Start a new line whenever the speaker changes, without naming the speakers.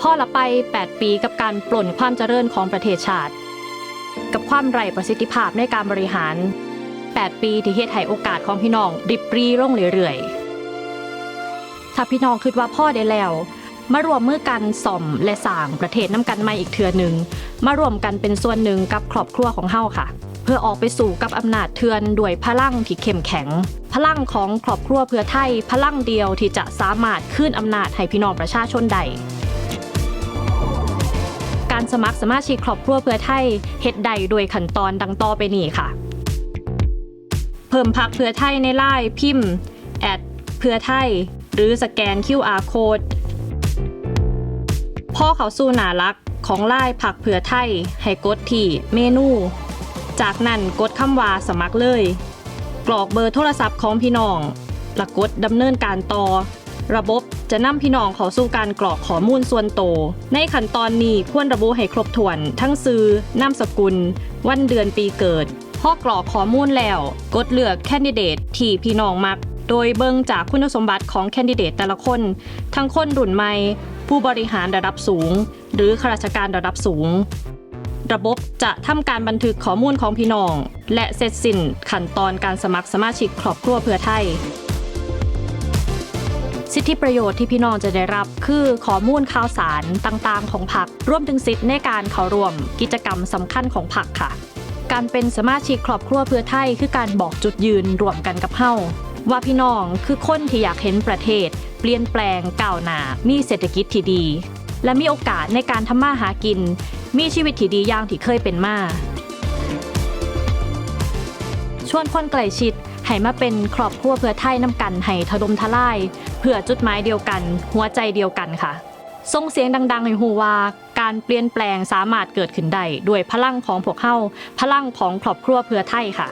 พ่อละไป 8 ปีกับการปล่นความเจริญของประเทศชาติ กับความไร้ประสิทธิภาพในการบริหาร 8 ปีที่เฮ็ดให้โอกาสของพี่น้องริบปรีลงเรื่อยๆถ้าพี่น้องคิดว่าพ่อได้แล้ว มารวมมือกันส่อมและสร้างประเทศน้ำกันใหม่อีกเทือหนึ่งมารวมกันเป็นส่วนหนึ่งกับครอบครัวของเฮาค่ะเพื่อออกไปสู่กับอำนาจเทือนด้วยพลังที่เข้มแข็ง พลังของครอบครัวเพื่อไทย พลังเดียวที่จะสามารถคืนอำนาจให้พี่น้องประชาชนได้ การสมัครสมาชิกครอบครัวเพื่อไทยเฮ็ดใดโดยขั้นตอนดังต่อไปนี้ค่ะ เพิ่มพักเพื่อไทยในไลน์พิมพ์แอดเพื่อไทย หรือสแกน QR code พ่อเขาสู้หนารักของไล่ผักเผื่อไทย ให้กดที่เมนู จากนั้นกดคำว่าสมัครเลย กรอกเบอร์โทรศัพท์ของพี่น้องแล้วกดดำเนินการต่อ ระบบจะนำพี่น้องเขาสู่การกรอกข้อมูลส่วนโต ในขั้นตอนนี้ควรระบุให้ครบถ้วน ทั้งซื้อนามสกุล วันเดือนปีเกิดพอกรอกข้อมูลแล้ว กดเลือกแคนดิเดตที่พี่น้องมัก โดยเบิ่งจากคุณสมบัติของแคนดิเดตแต่ละคน ทั้งคนรุ่นใหม่ ผู้บริหารระดับสูง หรือข้าราชการระดับสูง ระบบจะทำการบันทึกข้อมูลของพี่น้อง และเสร็จสิ้นขั้นตอนการสมัครสมาชิกครอบครัวเพื่อไทย สิทธิประโยชน์ที่พี่น้องจะได้รับ คือข้อมูลข่าวสารต่างๆ ของพรรครวมถึงสิทธิ์ในการเข้าร่วมกิจกรรมสำคัญของพรรคค่ะ การเป็นสมาชิกครอบครัวเพื่อไทยคือการบอกจุดยืนร่วมกันกับเฮาว่าพี่น้องคือคนที่อยากเห็นประเทศ เปลี่ยนแปลงก้าวหน้ามีเศรษฐกิจที่ดี และมีโอกาสในการทำมาหากิน มีชีวิตที่ดีอย่างที่เคยเป็นมา วนคนไกล้ชิดให้มาเป็นครอบครัวเพื่อไทยน้ำกันให้ทะดมทลาย เพื่อจุดหมายเดียวกัน หัวใจเดียวกันค่ะส่งเสียงดังๆ ให้ฮูว่าการเปลี่ยนแปลงสามารถเกิดขึ้นได้ด้วยพลังของพวกเข้าพลังของครอบครัวเพื่อไทยค่ะ